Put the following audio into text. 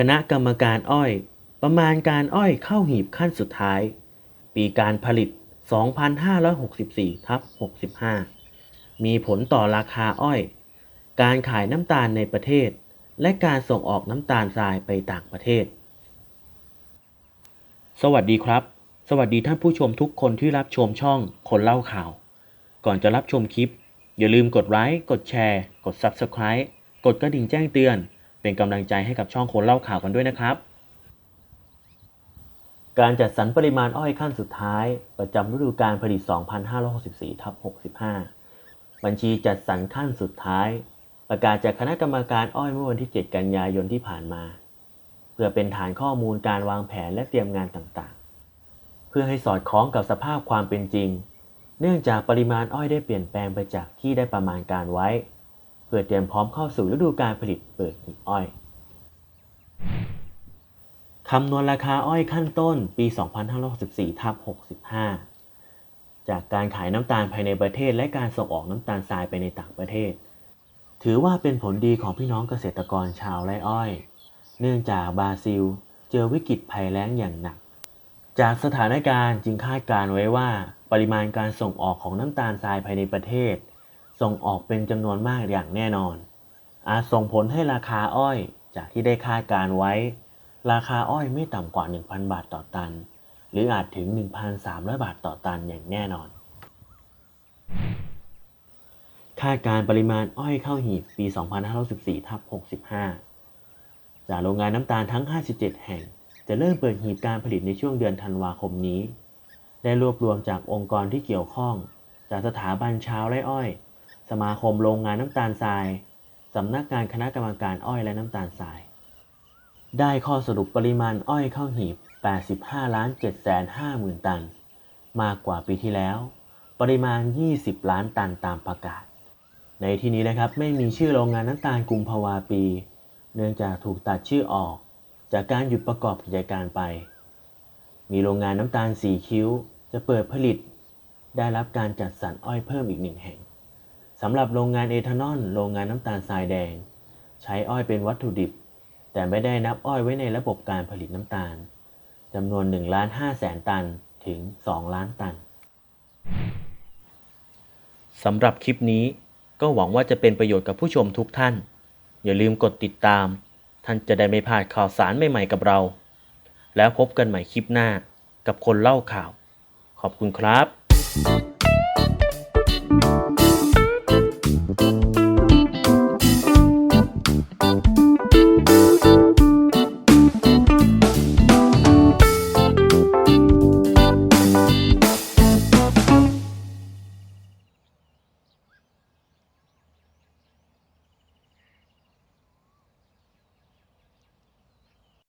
คณะกรรมการอ้อย ประมาณการอ้อยเข้าหีบขั้นสุดท้าย ปีการผลิต 2564ทับ65 มีผลต่อราคาอ้อย การขายน้ำตาลในประเทศ และการส่งออกน้ำตาลทรายไปต่างประเทศ สวัสดีครับ สวัสดีท่านผู้ชมทุกคนที่รับชมช่องคนเล่าข่าว ก่อนจะรับชมคลิป อย่าลืมกดไลค์กดแชร์ กด Subscribe กดกระดิ่งแจ้งเตือน เป็นกำลังใจให้กับช่องคนเล่าข่าวกันด้วยนะครับ การจัดสรรปริมาณอ้อยขั้นสุดท้าย ประจำฤดูกาลผลิต 2564ทับ65 บัญชีจัดสรรขั้นสุดท้าย ประกาศจากคณะกรรมการอ้อยเมื่อวันที่ 7 กันยายนที่ผ่านมา เพื่อเป็นฐานข้อมูลการวางแผนและเตรียมงานต่างๆ เพื่อให้สอดคล้องกับสภาพความเป็นจริง เนื่องจากปริมาณอ้อยได้เปลี่ยนแปลงไปจากที่ได้ประมาณการไว้ เพื่อเตรียมพร้อมเข้าสู่ฤดูการผลิตเปิดหีบอ้อยคำนวณราคาอ้อยขั้นต้นปี 2564ทับ65 จากการขายน้ำตาลภายในประเทศและการส่งออกน้ำตาลทรายไปในต่างประเทศ ถือว่าเป็นผลดีของพี่น้องเกษตรกรชาวไร่อ้อย เนื่องจากบราซิล เจอวิกฤตภัยแล้งอย่างหนัก จากสถานการณ์จึงคาดการไว้ว่า ปริมาณการส่งออกของน้ำตาลทรายภายในประเทศ ส่งออกเป็นจำนวนมากอย่างแน่นอน อาจส่งผลให้ราคาอ้อยจากที่ได้คาดการไว้ ราคาอ้อยไม่ต่ำกว่า 1,000 บาทต่อตัน หรืออาจถึง 1,300 บาทต่อตันอย่างแน่นอน คาดการปริมาณอ้อยเข้าหีบปี 2514ทับ65 จากโรงงานน้ำตาลทั้ง 57 แห่ง จะเริ่มเปิดหีบการผลิตในช่วงเดือนธันวาคมนี้ ได้รวบรวมจากองค์กรที่เกี่ยวข้อง จากสถาบันชาวไร่อ้อย สมาคมโรงงานน้ำตาลทรายสำนักงานคณะกรรมการอ้อยและน้ำตาลทราย ได้ข้อสรุปปริมาณอ้อยเข้าหีบ 85ล้าน7 5 0 0 0ตัน มากกว่าปีที่แล้ว ปริมาณ 20 ล้านตันตามประกาศ ในที่นี้นะครับไม่มีชื่อโรงงานน้ำตาลกุมภาวาปี เนื่องจากถูกตัดชื่อออก จากการหยุดประกอบกิจการไป มีโรงงานน้ำตาลสีคิ้ว จะเปิดผลิต ได้รับการจัดสรรอ้อยเพิ่มอีกหนึ่งแห่ง สำหรับโรงงานเอทานอล โรงงานน้ำตาลทรายแดง ใช้อ้อยเป็นวัตถุดิบ แต่ไม่ได้นับอ้อยไว้ในระบบการผลิตน้ำตาลจำนวน1ล้าน5แสนตันถึง 2 ล้านตันสำหรับคลิปนี้ก็หวังว่าจะเป็นประโยชน์กับผู้ชมทุกท่าน อย่าลืมกดติดตาม ท่านจะได้ไม่พลาดข่าวสารใหม่ๆกับเรา แล้วพบกันใหม่คลิปหน้ากับคนเล่าข่าว ขอบคุณครับ